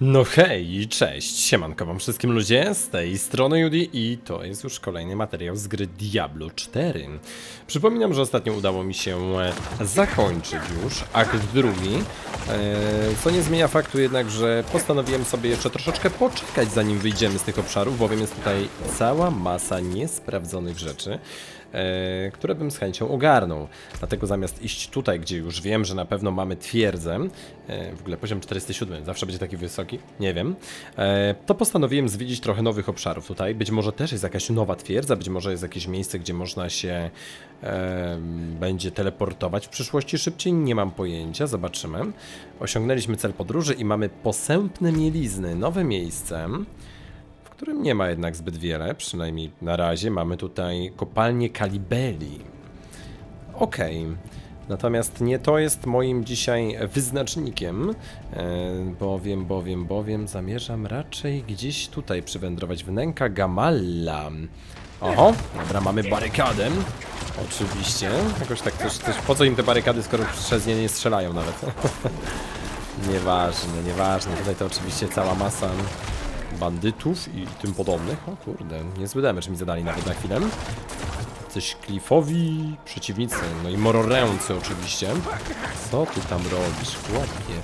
No hej, cześć, siemanko wam wszystkim ludzie, z tej strony Judy i to jest już kolejny materiał z gry Diablo 4. Przypominam, że ostatnio udało mi się e, zakończyć już akt drugi, e, co nie zmienia faktu jednak, że postanowiłem sobie jeszcze troszeczkę poczekać zanim wyjdziemy z tych obszarów, bowiem jest tutaj cała masa niesprawdzonych rzeczy które bym z chęcią ogarnął. Dlatego zamiast iść tutaj, gdzie już wiem, że na pewno mamy twierdzę, e, w ogóle poziom 47 zawsze będzie taki wysoki, nie wiem, e, to postanowiłem zwiedzić trochę nowych obszarów tutaj. Być może też jest jakaś nowa twierdza, być może jest jakieś miejsce, gdzie można się e, będzie teleportować w przyszłości szybciej, nie mam pojęcia, zobaczymy. Osiągnęliśmy cel podróży i mamy posępne mielizny, nowe miejsce którym nie ma jednak zbyt wiele, przynajmniej na razie. Mamy tutaj kopalnię Kalibeli. Okej. Natomiast nie to jest moim dzisiaj wyznacznikiem, e, bowiem, bowiem, bowiem zamierzam raczej gdzieś tutaj przywędrować, wnęka Gamalla. Oho, dobra, mamy barykadę. Oczywiście. Jakoś tak też, też po co im te barykady, skoro przez nie nie strzelają nawet. nieważne, nieważne. Tutaj to oczywiście cała masa bandytów i tym podobnych. O kurde, niezły damage mi zadali nawet na chwilę. Coś Cliffowi przeciwnicy, no i mororęcy oczywiście. Co ty tam robisz, chłopie?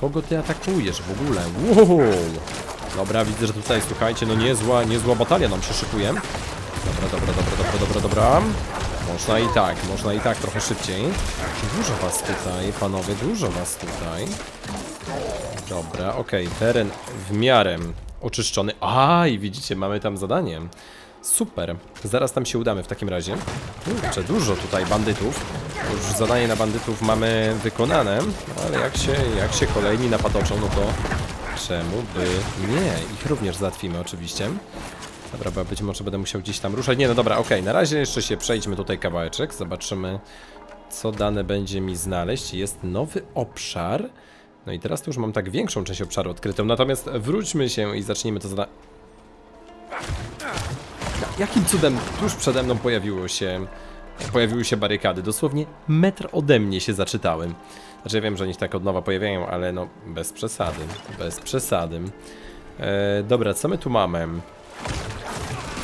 Kogo ty atakujesz w ogóle? Wow! Dobra, widzę, że tutaj, słuchajcie, no niezła, niezła batalia nam się szykuje. Dobra, dobra, dobra, dobra, dobra, dobra. Można i tak, można i tak trochę szybciej. Dużo was tutaj, panowie, dużo was tutaj. Dobra, okej, teren w miarę oczyszczony. A, i widzicie, mamy tam zadanie. Super, zaraz tam się udamy w takim razie. Kurczę, dużo tutaj bandytów. Już zadanie na bandytów mamy wykonane, ale jak się, jak się kolejni napatoczą, no to czemu by nie? Ich również załatwimy oczywiście. Dobra, bo być może będę musiał gdzieś tam ruszać. Nie, no dobra, okej, na razie jeszcze się przejdźmy tutaj kawałeczek, zobaczymy co dane będzie mi znaleźć. Jest nowy obszar. No i teraz to już mam tak większą część obszaru odkrytą, natomiast wróćmy się i zacznijmy to zadanie. Jakim cudem tuż przede mną pojawiło się, pojawiły się barykady? Dosłownie metr ode mnie się zaczytałem. Znaczy ja wiem, że oni się tak od nowa pojawiają, ale no bez przesady, bez przesady. E, dobra, co my tu mamy?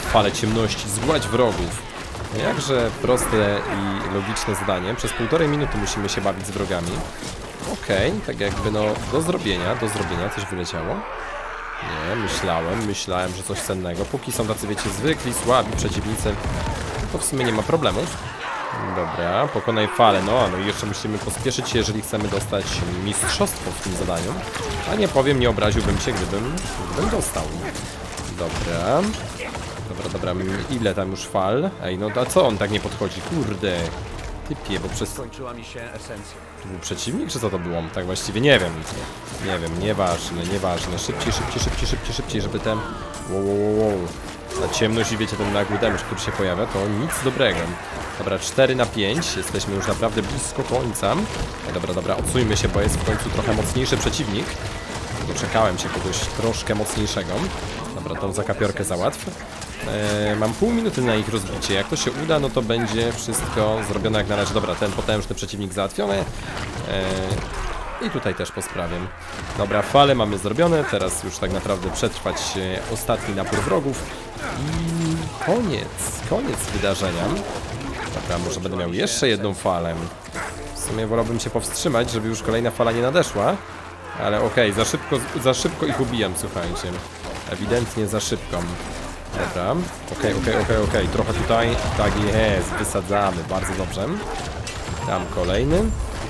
Fale ciemności, zgładź wrogów. Jakże proste i logiczne zadanie. Przez półtorej minuty musimy się bawić z wrogami. Okej, tak jakby no do zrobienia, do zrobienia coś wyleciało. Nie, myślałem, myślałem, że coś cennego. Póki są tacy, wiecie, zwykli, słabi przeciwnicy, to w sumie nie ma problemów. Dobra, pokonaj falę, no, no i jeszcze musimy pospieszyć się, jeżeli chcemy dostać mistrzostwo w tym zadaniu. A nie powiem, nie obraziłbym się, gdybym, gdybym dostał. Dobra. Dobra, dobra, ile tam już fal? Ej, no a co on tak nie podchodzi? Kurde. Typie, bo przez... Skończyła mi się esencja. To był przeciwnik, czy co to było? Tak właściwie nie wiem. Nie wiem, nieważne, nieważne. Szybciej, szybciej, szybciej, szybciej, szybciej, żeby ten... Wow, wow, wow. Ta ciemność i wiecie, ten nagły damage, który się pojawia, to nic dobrego. Dobra, 4 na 5. Jesteśmy już naprawdę blisko końca. No Dobra, dobra, odsuńmy się, bo jest w końcu trochę mocniejszy przeciwnik. Doczekałem się kogoś troszkę mocniejszego. Dobra, tą zakapiorkę załatw. E, mam pół minuty na ich rozbicie. Jak to się uda, no to będzie wszystko zrobione jak na razie. Dobra, ten potężny przeciwnik załatwiony. E, I tutaj też po sprawie. Dobra, fale mamy zrobione. Teraz już tak naprawdę przetrwać ostatni napór wrogów. I koniec, koniec wydarzenia. Dobra, może będę miał jeszcze jedną falę. W sumie wolałbym się powstrzymać, żeby już kolejna fala nie nadeszła. Ale okej, za szybko, za szybko ich ubijam, słuchajcie. Ewidentnie za szybko. Dobra, okej, okej, okej, okej, trochę tutaj, tak jest, wysadzamy, bardzo dobrze. Tam kolejny.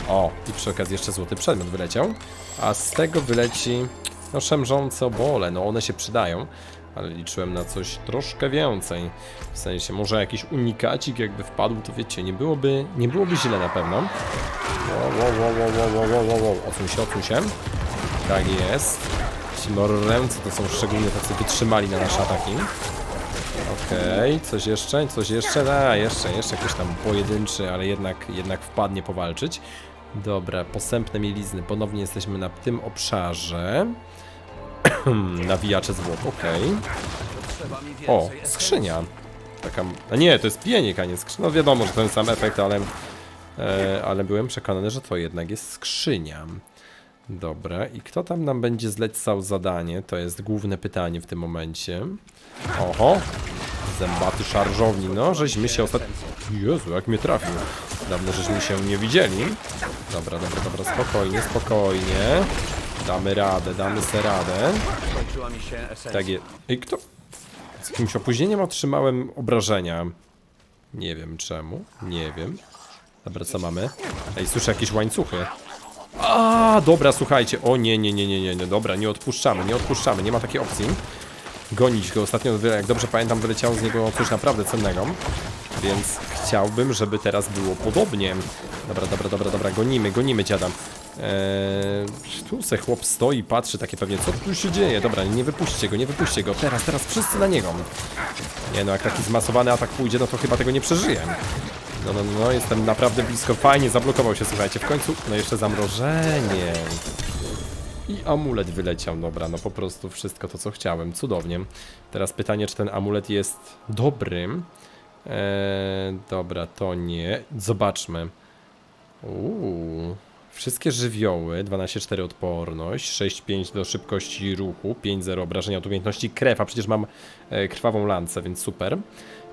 O, i przy okazji jeszcze złoty przedmiot wyleciał. A z tego wyleci, no szemrzące obole, no one się przydają. Ale liczyłem na coś troszkę więcej. W sensie, może jakiś unikacik jakby wpadł, to wiecie, nie byłoby, nie byłoby źle na pewno. Wow, wow, wow, wow, wow, wow, wow. Odsuń się, odsuń się. Tak jest. Ci morręcy to są szczególnie tacy wytrzymali na nasze ataki. Okej, coś jeszcze, coś jeszcze, a jeszcze, jeszcze jakiś tam pojedynczy, ale jednak, jednak wpadnie powalczyć. Dobra, posępne mielizny, ponownie jesteśmy na tym obszarze. Nawijacze zwłok, okej. Więcej O, skrzynia. Taka, a nie, to jest pienik, a nie skrzynia. No wiadomo, że ten sam efekt, ale, e, ale byłem przekonany, że to jednak jest skrzynia. Dobra, i kto tam nam będzie zlecał zadanie? To jest główne pytanie w tym momencie. Oho! Zębaty szarżowni, no, żeśmy się ostatnio... Jezu, jak mnie trafił. Dawno żeśmy się nie widzieli. Dobra, dobra, dobra, spokojnie, spokojnie. Damy radę, damy se radę. Tak jest. I kto? Z jakimś opóźnieniem otrzymałem obrażenia. Nie wiem czemu. Nie wiem. Dobra, co mamy? Ej, słyszę jakieś łańcuchy. A, dobra, słuchajcie. O nie, nie, nie, nie, nie, nie. Dobra, nie odpuszczamy, nie odpuszczamy. Nie ma takiej opcji. Gonić go. Ostatnio, jak dobrze pamiętam, wyleciało z niego coś naprawdę cennego. Więc chciałbym, żeby teraz było podobnie. Dobra, dobra, dobra, dobra. Gonimy, gonimy dziada. Eee, tu se chłop stoi, patrzy takie pewnie, co tu się dzieje? Dobra, nie wypuśćcie go, nie wypuśćcie go. Teraz, teraz wszyscy na niego. Nie no, jak taki zmasowany atak pójdzie, no to chyba tego nie przeżyję. No, no, no, jestem naprawdę blisko. Fajnie, zablokował się, słuchajcie. W końcu, no jeszcze zamrożenie. I amulet wyleciał, dobra, no po prostu wszystko to, co chciałem. Cudownie. Teraz pytanie, czy ten amulet jest dobrym. Eee, dobra, to nie. Zobaczmy. Uuu. Wszystkie żywioły, 12-4 odporność, 6-5 do szybkości ruchu, 5-0 obrażenia od umiejętności krew, a przecież mam e, krwawą lancę, więc super.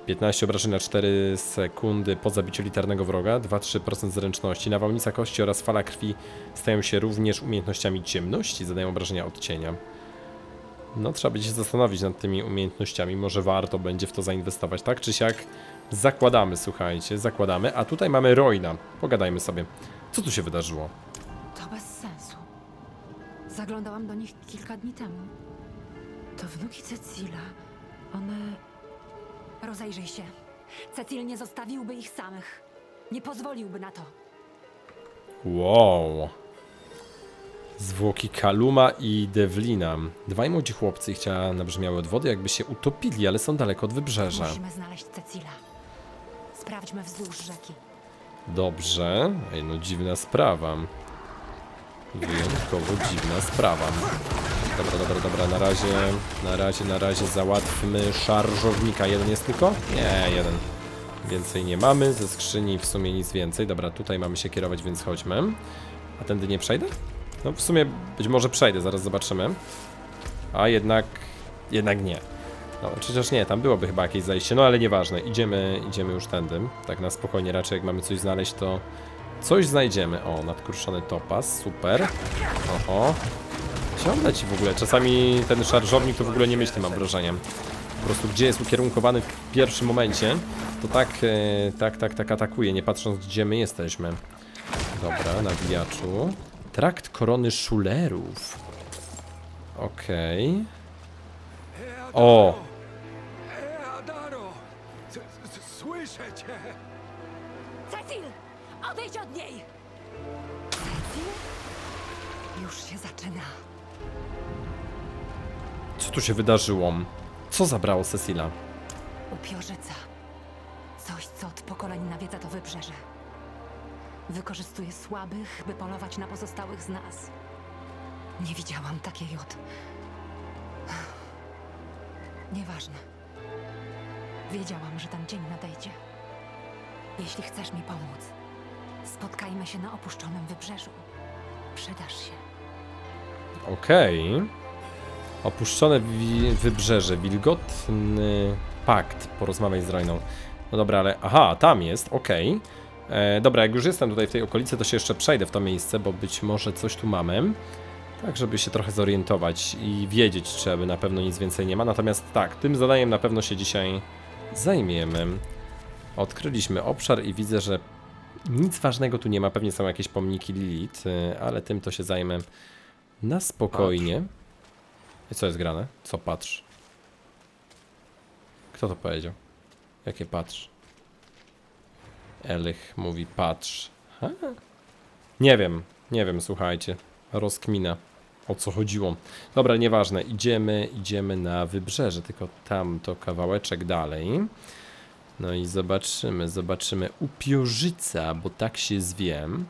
15 obrażeń na 4 sekundy po zabiciu liternego wroga, 2-3% zręczności. Nawałnica kości oraz fala krwi stają się również umiejętnościami ciemności, zadają obrażenia od cienia. No, trzeba będzie się zastanowić nad tymi umiejętnościami. Może warto będzie w to zainwestować. Tak czy siak zakładamy, słuchajcie, zakładamy. A tutaj mamy Roina. Pogadajmy sobie. Co tu się wydarzyło? To bez sensu. Zaglądałam do nich kilka dni temu. To wnuki Cecila. One. Rozejrzyj się. Cecil nie zostawiłby ich samych. Nie pozwoliłby na to. Wow. Zwłoki Kaluma i Devlina. Dwaj młodzi chłopcy ich ciała nabrzmiały od wody, jakby się utopili, ale są daleko od wybrzeża. Musimy znaleźć Cecila. Sprawdźmy wzdłuż rzeki. Dobrze. Ej, no dziwna sprawa. Wyjątkowo dziwna sprawa. Dobra, dobra, dobra, na razie, na razie, na razie załatwmy szarżownika. Jeden jest tylko? Nie, jeden. Więcej nie mamy, ze skrzyni w sumie nic więcej. Dobra, tutaj mamy się kierować, więc chodźmy. A tędy nie przejdę? No w sumie być może przejdę, zaraz zobaczymy. A jednak, jednak nie. No, przecież nie, tam byłoby chyba jakieś zajście, no ale nieważne, idziemy, idziemy już tędy. Tak na spokojnie, raczej jak mamy coś znaleźć, to coś znajdziemy. O, nadkruszony topas, super. Oho. On leci w ogóle? Czasami ten szarżownik to w ogóle nie myśli, mam wrażenie. Po prostu gdzie jest ukierunkowany w pierwszym momencie, to tak, e, tak, tak, tak atakuje, nie patrząc gdzie my jesteśmy. Dobra, nawijaczu. Trakt korony szulerów. Okej. O! Adaro! Słyszę cię! Cecil! Odejdź od niej! Cecil? Już się zaczyna. Co tu się wydarzyło? Co zabrało Cecila? Upiorzyca. Coś, co od pokoleń nawiedza to wybrzeże. Wykorzystuje słabych, by polować na pozostałych z nas. Nie widziałam takiej od... Nieważne. Wiedziałam, że ten dzień nadejdzie. Jeśli chcesz mi pomóc, spotkajmy się na opuszczonym wybrzeżu. Przydasz się. Okej. Opuszczone wi- wybrzeże, wilgotny pakt. Porozmawiaj z Rojną. No dobra, ale. Aha, tam jest, okej. E, Dobra, jak już jestem tutaj w tej okolicy, to się jeszcze przejdę w to miejsce, bo być może coś tu mamy. Tak, żeby się trochę zorientować i wiedzieć, czy aby na pewno nic więcej nie ma. Natomiast tak, tym zadaniem na pewno się dzisiaj zajmiemy. Odkryliśmy obszar i widzę, że nic ważnego tu nie ma. Pewnie są jakieś pomniki Lilith, y, ale tym to się zajmę na spokojnie. I co jest grane? Co patrz? Kto to powiedział? Jakie patrz? Elich mówi patrz. Ha? Nie wiem, nie wiem, słuchajcie. Rozkmina. O co chodziło? Dobra, nieważne. Idziemy, idziemy na wybrzeże, tylko tam to kawałeczek dalej. No i zobaczymy, zobaczymy. Upiorzyca, bo tak się zwiem.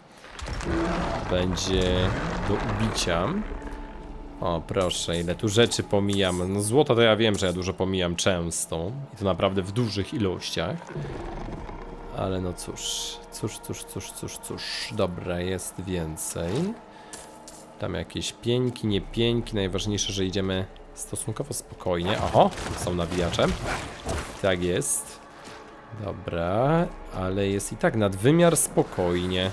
Będzie do ubicia. O, proszę, ile tu rzeczy pomijam. No złoto to ja wiem, że ja dużo pomijam często. I to naprawdę w dużych ilościach. Ale no cóż, cóż, cóż, cóż, cóż, cóż. Dobra, jest więcej. Tam jakieś pieńki, nie pieńki. Najważniejsze, że idziemy stosunkowo spokojnie. Oho, są nawijacze. Tak jest. Dobra, ale jest i tak nadwymiar spokojnie.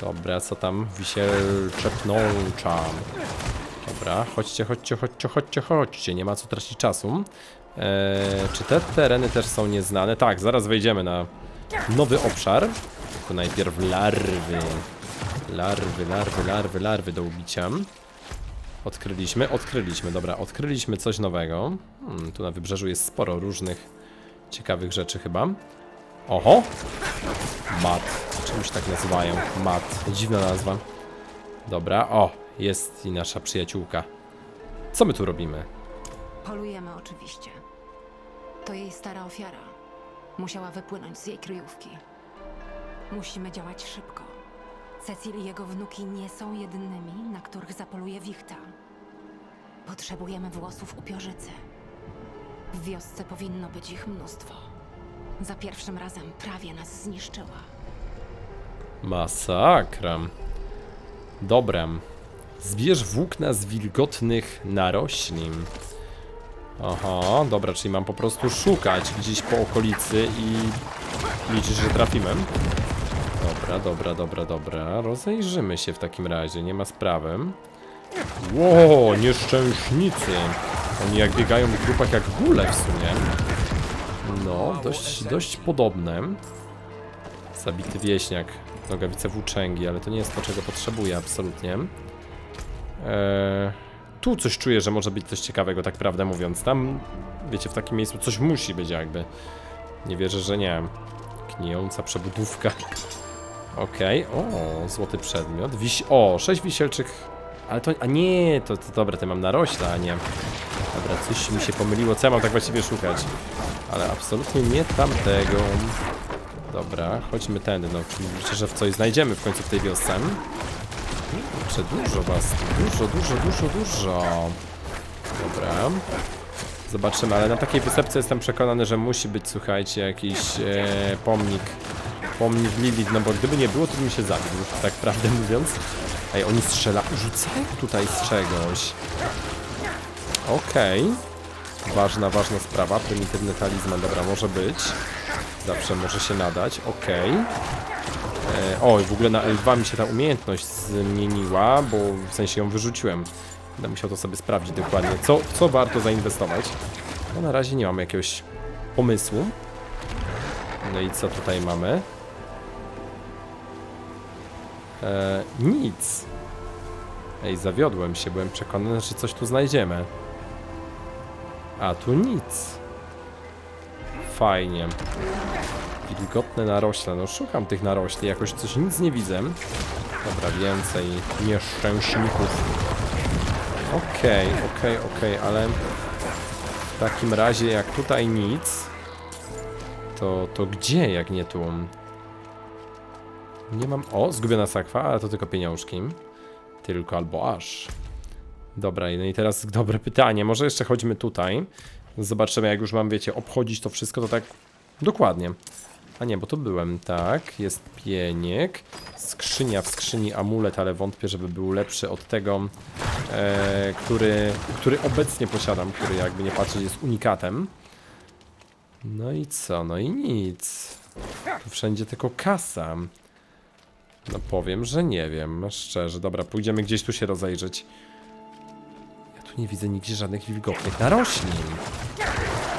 Dobra, co tam? Wisielcze pnącza. Dobra, chodźcie, chodźcie, chodźcie, chodźcie, chodźcie. Nie ma co tracić czasu. Eee, czy te tereny też są nieznane? Tak, zaraz wejdziemy na nowy obszar. To najpierw larwy. Larwy, larwy, larwy, larwy do ubicia. Odkryliśmy, odkryliśmy, dobra, odkryliśmy coś nowego. Hmm, tu na wybrzeżu jest sporo różnych ciekawych rzeczy chyba. Oho! Mat. Czymś tak nazywają. Mat. Dziwna nazwa. Dobra, o, jest i nasza przyjaciółka. Co my tu robimy? Polujemy oczywiście. To jej stara ofiara. Musiała wypłynąć z jej kryjówki. Musimy działać szybko. Cecil i jego wnuki nie są jedynymi, na których zapoluje Wichta. Potrzebujemy włosów upiorzycy. W wiosce powinno być ich mnóstwo. Za pierwszym razem prawie nas zniszczyła. Masakra. Dobra. Zbierz włókna z wilgotnych naroślin. Aha, dobra, czyli mam po prostu szukać gdzieś po okolicy i liczyć, że trafimy. Dobra, dobra, dobra, dobra. Rozejrzymy się w takim razie, nie ma sprawy. Ło, nieszczęśnicy. Oni jak biegają w grupach jak góle w sumie. No, dość, dość podobne. Zabity wieśniak. Nogawice włóczęgi, ale to nie jest to, czego potrzebuję absolutnie. Eee, tu coś czuję, że może być coś ciekawego, tak prawdę mówiąc. Tam, wiecie, w takim miejscu coś musi być jakby. Nie wierzę, że nie. Knijąca przebudówka. Okej, o, złoty przedmiot. Wiś o, sześć wisielczych. Ale to, a nie, to, to dobra, to mam narośla, a nie. Dobra, coś mi się pomyliło, co ja mam tak właściwie szukać. Ale absolutnie nie tamtego. Dobra, chodźmy tędy, no liczę, że w coś znajdziemy w końcu w tej wiosce. Kurczę, dużo was dużo, dużo, dużo, dużo. Dobra. Zobaczymy, ale na takiej wysepce jestem przekonany, że musi być, słuchajcie, jakiś e, pomnik. Pomnik Lilith, no bo gdyby nie było, to bym się zabił, tak prawdę mówiąc. Ej, oni strzela, rzucają tutaj z czegoś. Okej. Ważna, ważna sprawa, prymitywny talizman, dobra, może być. Zawsze może się nadać, okej. E, O, i w ogóle na L2 mi się ta umiejętność zmieniła, bo w sensie ją wyrzuciłem. Będę musiał to sobie sprawdzić dokładnie, co, co warto zainwestować. No na razie nie mam jakiegoś pomysłu. No i co tutaj mamy? E, nic. Ej, zawiodłem się, byłem przekonany, że coś tu znajdziemy. A tu nic. Fajnie. Wilgotne narośla. No szukam tych narośli, jakoś coś nic nie widzę. Dobra, więcej nieszczęśników. Okej, okej, okej, ale w takim razie jak tutaj nic, to, to gdzie jak nie tu? Nie mam... O, zgubiona sakwa, ale to tylko pieniążki. Tylko albo aż. Dobra, no i teraz dobre pytanie. Może jeszcze chodźmy tutaj. Zobaczymy, jak już mam, wiecie, obchodzić to wszystko, to tak dokładnie. A nie, bo to byłem, tak. Jest pieniek. Skrzynia w skrzyni amulet, ale wątpię, żeby był lepszy od tego, e, który, który obecnie posiadam, który jakby nie patrzeć jest unikatem. No i co? No i nic. Tu wszędzie tylko kasa. No powiem, że nie wiem, szczerze. Dobra, pójdziemy gdzieś tu się rozejrzeć. Ja tu nie widzę nigdzie żadnych wilgotnych naroślin.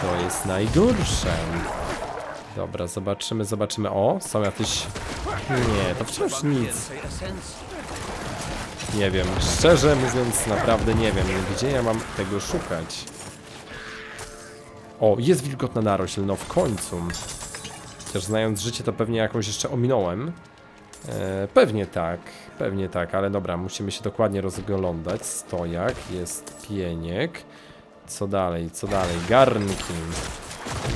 To jest najgorsze. Dobra, zobaczymy, zobaczymy. O, są jakieś... Nie, to wciąż nic. Nie wiem, szczerze mówiąc, naprawdę nie wiem, gdzie ja mam tego szukać. O, jest wilgotna narośl, no w końcu. Chociaż znając życie, to pewnie jakąś jeszcze ominąłem. E, pewnie tak, pewnie tak, ale dobra, musimy się dokładnie rozglądać. Stojak, jest pieniek. Co dalej, co dalej? Garnki.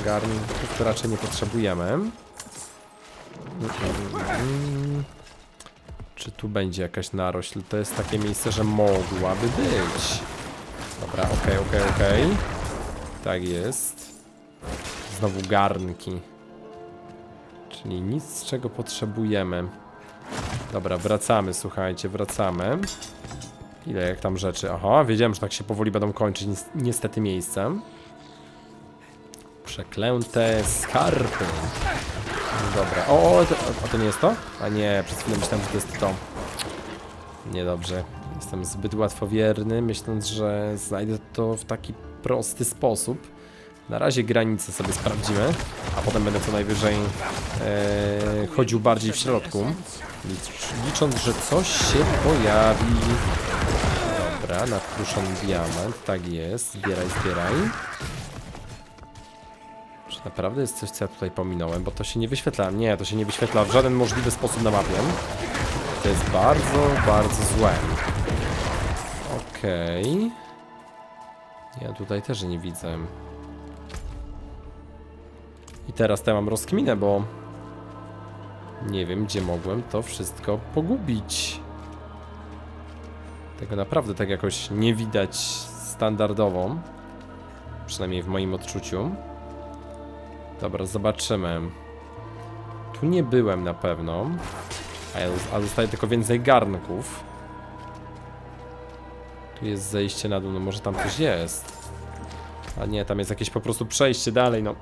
Garnków to raczej nie potrzebujemy. Czy tu będzie jakaś narośl? To jest takie miejsce, że mogłaby być. Dobra, okej, okej, okej. Tak jest. Znowu garnki. Czyli nic z czego potrzebujemy. Dobra, wracamy, słuchajcie, wracamy. Ile jak tam rzeczy? Aha, wiedziałem, że tak się powoli będą kończyć ni- niestety miejsca. Przeklęte skarpy. Dobra. O, to, a to nie jest to? A nie, przez chwilę myślałem, że to jest to. Niedobrze. Jestem zbyt łatwowierny, myśląc, że znajdę to w taki prosty sposób. Na razie granice sobie sprawdzimy, a potem będę co najwyżej e, chodził bardziej w środku. Licz, licząc, że coś się pojawi. Dobra, nadkruszony diament, tak jest. Zbieraj, zbieraj. Czy naprawdę jest coś, co ja tutaj pominąłem? Bo to się nie wyświetla. Nie, to się nie wyświetla w żaden możliwy sposób na mapie. To jest bardzo, bardzo złe. Okej. Ja tutaj też nie widzę. I teraz to mam rozkminę, bo nie wiem, gdzie mogłem to wszystko pogubić. Tego naprawdę tak jakoś nie widać standardowo. Przynajmniej w moim odczuciu. Dobra, zobaczymy. Tu nie byłem na pewno. A zostaje tylko więcej garnków. Tu jest zejście na dół, no może tam coś jest. A nie, tam jest jakieś po prostu przejście dalej, no.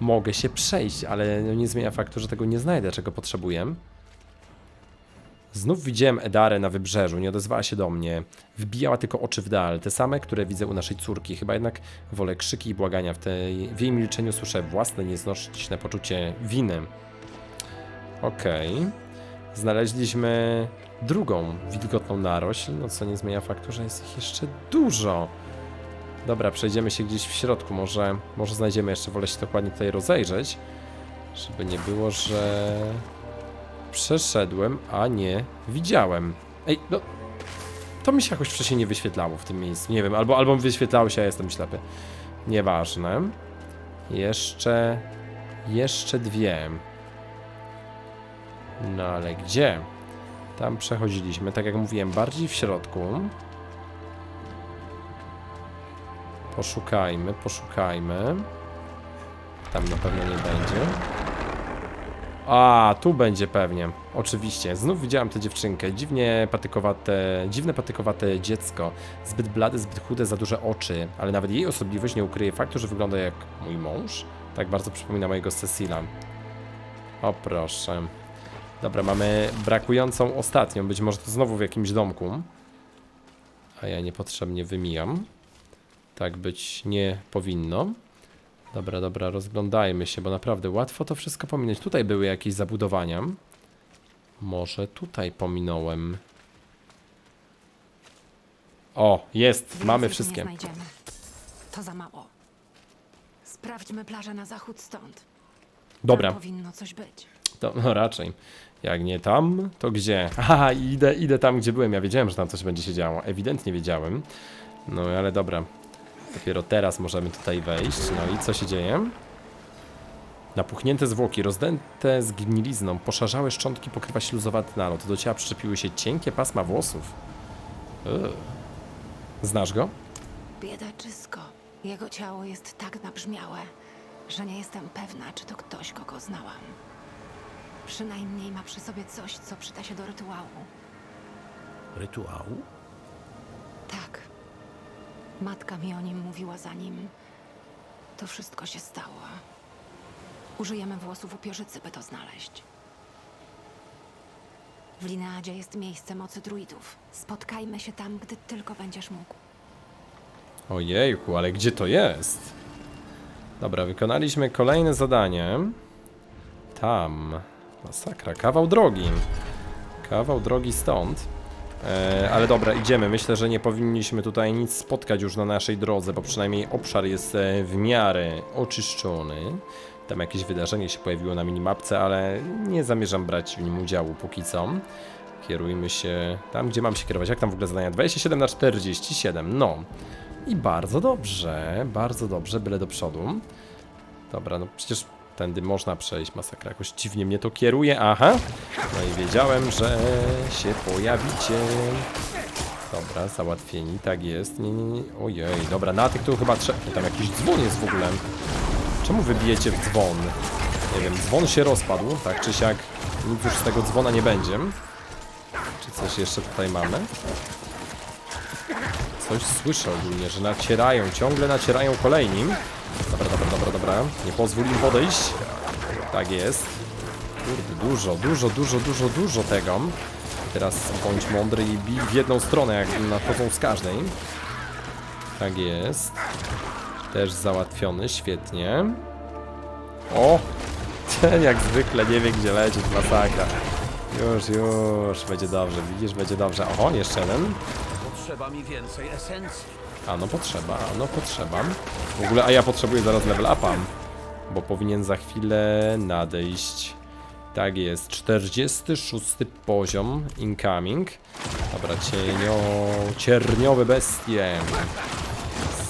Mogę się przejść, ale no nie zmienia faktu, że tego nie znajdę, czego potrzebuję. Znów widziałem Edarę na wybrzeżu, nie odezwała się do mnie. Wbijała tylko oczy w dal, te same, które widzę u naszej córki. Chyba jednak wolę krzyki i błagania. W, tej, w jej milczeniu słyszę własne, nieznośne poczucie winy. Okej. Znaleźliśmy drugą wilgotną narośl, no co nie zmienia faktu, że jest ich jeszcze dużo. Dobra, przejdziemy się gdzieś w środku, może, może znajdziemy jeszcze, wolę się dokładnie tutaj rozejrzeć, żeby nie było, że przeszedłem, a nie widziałem. Ej, no, to mi się jakoś wcześniej nie wyświetlało w tym miejscu, nie wiem, albo, albo wyświetlało się, a jestem ślepy. Nieważne. Jeszcze, jeszcze dwie. No ale gdzie? Tam przechodziliśmy, tak jak mówiłem, bardziej w środku. Poszukajmy, poszukajmy. Tam na pewno nie będzie. A, tu będzie pewnie. Oczywiście. Znów widziałam tę dziewczynkę. Dziwnie patykowate, dziwne patykowate dziecko. Zbyt blade, zbyt chude, za duże oczy. Ale nawet jej osobliwość nie ukryje faktu, że wygląda jak mój mąż. Tak bardzo przypomina mojego Cecila. O proszę. Dobra, mamy brakującą ostatnią. Być może to znowu w jakimś domku. A ja niepotrzebnie wymijam. Tak być nie powinno. Dobra, dobra, rozglądajmy się, bo naprawdę łatwo to wszystko pominąć. Tutaj były jakieś zabudowania. Może tutaj pominąłem. O, jest, Więcej mamy tu wszystkie. Nie znajdziemy. To za mało. Sprawdźmy plażę na zachód stąd. Dobra, Tam powinno coś być. to no raczej. Jak nie tam, to gdzie? Haha, idę, idę tam, gdzie byłem. Ja wiedziałem, że tam coś będzie się działo. Ewidentnie wiedziałem. No ale dobra. Dopiero teraz możemy tutaj wejść. No i co się dzieje? Napuchnięte zwłoki, rozdęte zgnilizną, poszarzałe szczątki pokrywa śluzowaty nalot. Do ciała przyczepiły się cienkie pasma włosów. Ugh. Znasz go? Biedaczysko. Jego ciało jest tak nabrzmiałe, że nie jestem pewna, czy to ktoś, kogo znałam. Przynajmniej ma przy sobie coś, co przyda się do rytuału. Rytuału? Tak. Matka mi o nim mówiła zanim to wszystko się stało. Użyjemy włosów upierzycy, by to znaleźć. W Lineadzie jest miejsce mocy druidów. Spotkajmy się tam, gdy tylko będziesz mógł. Ojejku, ale gdzie to jest? Dobra, wykonaliśmy kolejne zadanie. Tam. Masakra, kawał drogi. Kawał drogi stąd. E, ale dobra, idziemy. Myślę, że nie powinniśmy tutaj nic spotkać już na naszej drodze, bo przynajmniej obszar jest e, w miarę oczyszczony. Tam jakieś wydarzenie się pojawiło na minimapce, ale nie zamierzam brać w nim udziału póki co. Kierujmy się tam, gdzie mam się kierować. Jak tam w ogóle zadania? 27 na 47, no. I bardzo dobrze, bardzo dobrze, byle do przodu. Dobra, no przecież tędy można przejść, masakra, jakoś dziwnie mnie to kieruje, aha. No i wiedziałem, że się pojawicie. Dobra, załatwieni, tak jest, nie, nie, nie, ojej, dobra, na tych tu chyba trzeba, tam jakiś dzwon jest w ogóle. Czemu wybijecie w dzwon? Nie wiem, dzwon się rozpadł, tak czy siak, nic już z tego dzwona nie będzie. Czy coś jeszcze tutaj mamy? Coś słyszę ogólnie, że nacierają, ciągle nacierają kolejni. Dobra, dobra, dobra, dobra. Nie pozwól im podejść. Tak jest. Kurde, dużo, dużo, dużo, dużo, dużo tego. Teraz bądź mądry i bij w jedną stronę, jak nadchodzą z każdej. Tak jest. Też załatwiony, świetnie. O! Ten jak zwykle nie wie gdzie lecieć, masakra. Już, już, będzie dobrze, widzisz, będzie dobrze. Oho, jeszcze jeden. Potrzeba mi więcej esencji. A no potrzeba, no potrzeba. W ogóle, a ja potrzebuję zaraz level upa, bo powinien za chwilę nadejść. Tak jest, 46 poziom incoming. Dobra, cienio, cierniowe bestie.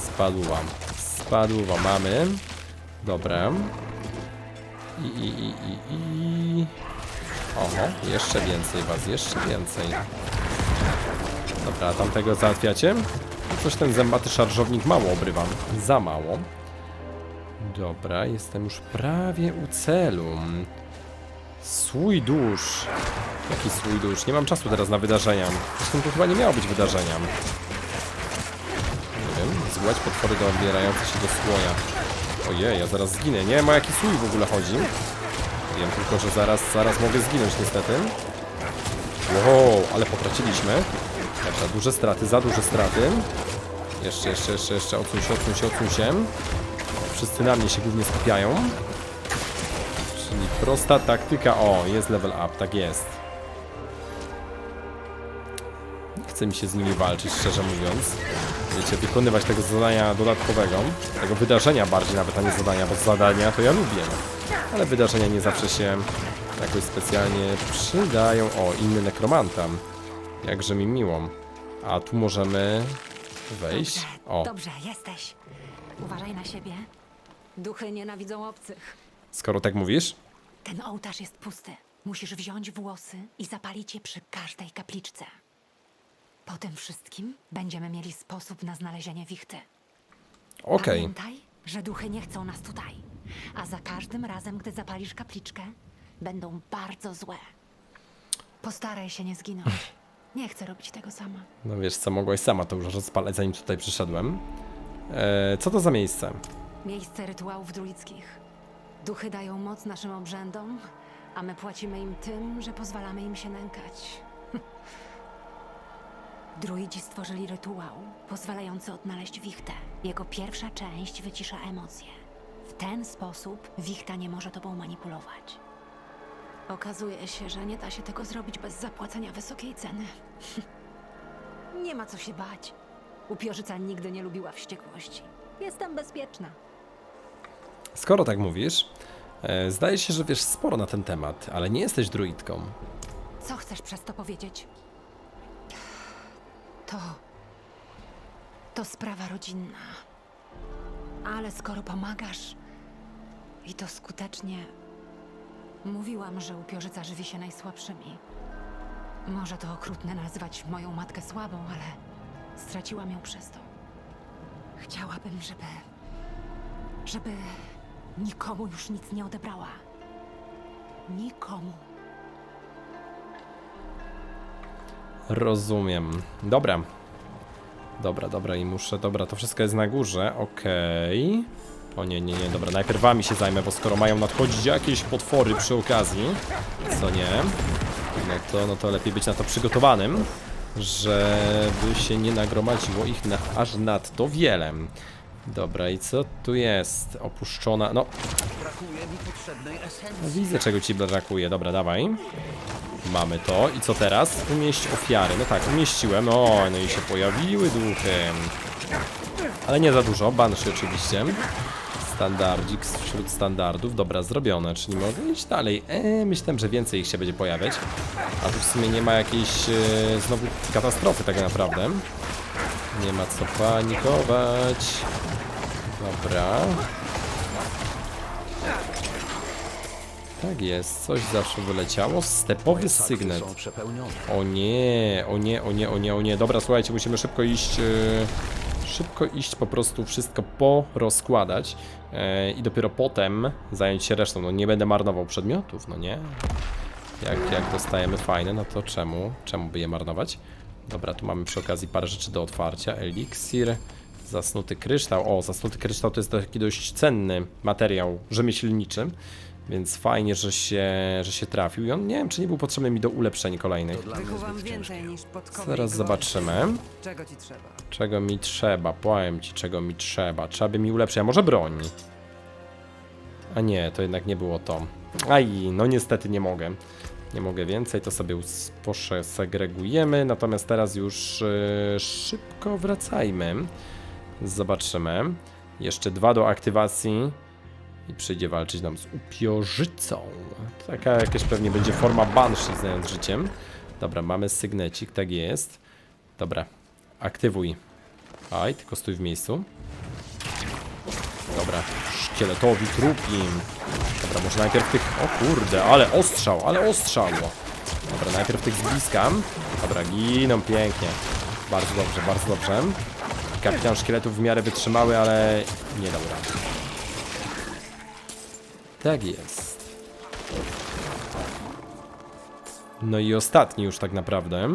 Spadła, spadła, mamy. Dobra. I, i, i, i, i. Oho, jeszcze więcej was, jeszcze więcej. Dobra, tamtego załatwiacie? Coś ten zębaty szarżownik mało obrywam. Za mało. Dobra, jestem już prawie u celu. Swój dusz. Jaki swój dusz? Nie mam czasu teraz na wydarzenia. Zresztą tu chyba nie miało być wydarzenia. Nie wiem, zgładź potwory dobierające się do słoja. Ojej, ja zaraz zginę. Nie o jaki słój w ogóle chodzi. Wiem tylko, że zaraz, zaraz mogę zginąć niestety. Wow, ale potraciliśmy. Dobra, duże straty, za duże straty. Jeszcze, jeszcze, jeszcze, jeszcze, odsuń się, odsuń się, odsuń się. Wszyscy na mnie się głównie skupiają. Czyli prosta taktyka. O, jest level up, tak jest. Nie chce mi się z nimi walczyć, szczerze mówiąc. Wiecie, wykonywać tego zadania dodatkowego. Tego wydarzenia bardziej nawet, a nie zadania, bo zadania to ja lubię. Ale wydarzenia nie zawsze się jakoś specjalnie przydają. O, inny nekromanta. Jakże mi miło. A tu możemy wejść. Dobrze, O, dobrze, jesteś. Uważaj na siebie. Duchy nienawidzą obcych. skoro tak mówisz, Ten ołtarz jest pusty. Musisz wziąć włosy i zapalić je przy każdej kapliczce. Po tym wszystkim będziemy mieli sposób na znalezienie wichty. okej. Pamiętaj, że duchy nie chcą nas tutaj. A za każdym razem, gdy zapalisz kapliczkę, będą bardzo złe. Postaraj się nie zginąć. Nie chcę robić tego sama. No wiesz co, mogłaś sama to już rozpalać, zanim tutaj przyszedłem. E, co to za miejsce? Miejsce rytuałów druidzkich. Duchy dają moc naszym obrzędom, a my płacimy im tym, że pozwalamy im się nękać. Druidzi stworzyli rytuał pozwalający odnaleźć wichtę. Jego pierwsza część wycisza emocje. W ten sposób wichta nie może tobą manipulować. Okazuje się, że nie da się tego zrobić bez zapłacenia wysokiej ceny. nie ma co się bać. Upiorzyca nigdy nie lubiła wściekłości. Jestem bezpieczna. Skoro tak mówisz, e, zdaje się, że wiesz sporo na ten temat, ale nie jesteś druidką. Co chcesz przez to powiedzieć? To. To sprawa rodzinna. Ale skoro pomagasz i to skutecznie. Mówiłam, że upiorzyca żywi się najsłabszymi. Może to okrutne nazywać moją matkę słabą, ale straciłam ją przez to. Chciałabym, żeby. żeby nikomu już nic nie odebrała. Nikomu. Rozumiem. Dobra. Dobra, dobra i muszę, dobra, to wszystko jest na górze, okej. O nie, nie, nie, dobra, najpierw wami się zajmę, bo skoro mają nadchodzić jakieś potwory przy okazji, co nie, no to, no to lepiej być na to przygotowanym, żeby się nie nagromadziło ich na, aż nadto wiele. Dobra, i co tu jest? Opuszczona, no, no widzę czego ci brakuje, dobra, dawaj. Mamy to. I co teraz? Umieść ofiary. No tak, umieściłem. O, no i się pojawiły duchy. Ale nie za dużo. Banshee oczywiście. Standardzik wśród standardów. Dobra, zrobione. Czyli mogę iść dalej. Eee, myślałem, że więcej ich się będzie pojawiać. A tu w sumie nie ma jakiejś e, znowu katastrofy tak naprawdę. Nie ma co panikować. Dobra. Tak jest, coś zawsze wyleciało. Stepowy sygnet. O nie, o nie, o nie, o nie, o nie. Dobra, słuchajcie, musimy szybko iść. e, szybko iść po prostu wszystko porozkładać. e, I dopiero potem zająć się resztą. No nie będę marnował przedmiotów, no nie. Jak, jak dostajemy fajne, no to czemu? Czemu by je marnować? Dobra, tu mamy przy okazji parę rzeczy do otwarcia. Eliksir, zasnuty kryształ. O, zasnuty kryształ to jest taki dość cenny materiał rzemieślniczy. Więc fajnie, że się, że się trafił. I on nie wiem, czy nie był potrzebny mi do ulepszeń kolejnych. Zaraz zobaczymy. Czego ci trzeba? Czego mi trzeba? Powiem ci, czego mi trzeba. Trzeba by mi ulepszyć, a może broń? A nie, to jednak nie było to. Aj, no niestety nie mogę. Nie mogę więcej, to sobie posze- segregujemy. Natomiast teraz już yy, szybko wracajmy. Zobaczymy. Jeszcze dwa do aktywacji. I przyjdzie walczyć nam z upiorzycą. Taka jakaś pewnie będzie forma Banshee, znając życiem. Dobra, mamy sygnecik, tak jest. Dobra, aktywuj. Aj, tylko stój w miejscu. Dobra, szkieletowi trupi. Dobra, może najpierw tych... O kurde, ale ostrzał, ale ostrzał. Dobra, najpierw tych z bliska. Dobra, giną pięknie. Bardzo dobrze, bardzo dobrze. Kapitan szkieletów w miarę wytrzymały, ale nie dał rady. Tak jest. No i ostatni już tak naprawdę.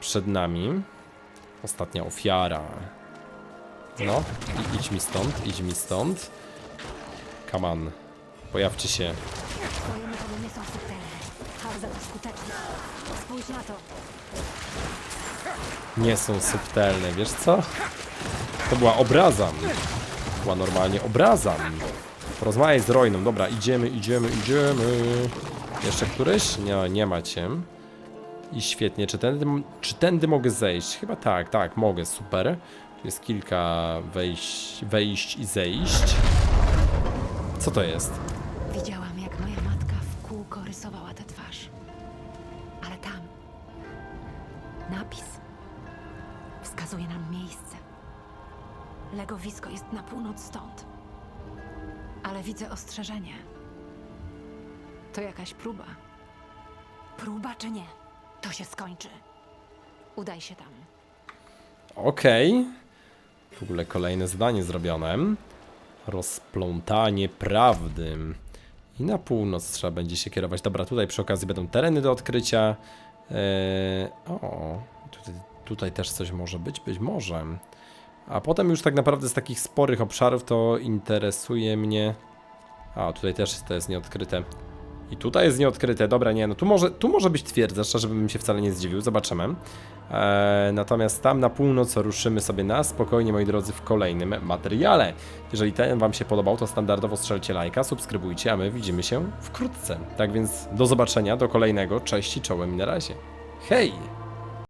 Przed nami. Ostatnia ofiara. No, i idź mi stąd, idź mi stąd. Come on. Pojawcie się. Twoje metody nie są subtelne, ale za to skuteczne. Spójrz na to. Nie są subtelne, wiesz co? To była obraza. Była normalnie obraza. Porozmawiaj z Rojną. Dobra, idziemy, idziemy, idziemy. Jeszcze któryś? Nie, nie macie. I świetnie. Czy tędy, czy tędy mogę zejść? Chyba tak, tak, mogę. Super. Jest kilka wejść, wejść i zejść. Co to jest? Widziałam, jak moja matka w kółko rysowała tę twarz. Ale tam. Napis. Wskazuje nam miejsce. Legowisko jest na północ stąd. Ale widzę ostrzeżenie. To jakaś próba. Próba czy nie? To się skończy. Udaj się tam. Okej. W ogóle kolejne zadanie zrobione. Rozplątanie prawdy. I na północ trzeba będzie się kierować. Dobra, tutaj przy okazji będą tereny do odkrycia. Eee, o, tutaj, tutaj też coś może być, być może. A potem już tak naprawdę z takich sporych obszarów to interesuje mnie... A, tutaj też to jest nieodkryte. I tutaj jest nieodkryte, dobra, nie, no tu może, tu może być twierdza, szczerze bym się wcale nie zdziwił, zobaczymy. Eee, natomiast tam na północ ruszymy sobie na spokojnie, moi drodzy, w kolejnym materiale. Jeżeli ten Wam się podobał, to standardowo strzelcie lajka, subskrybujcie, a my widzimy się wkrótce. Tak więc do zobaczenia, do kolejnego, cześć i czołem i na razie. Hej!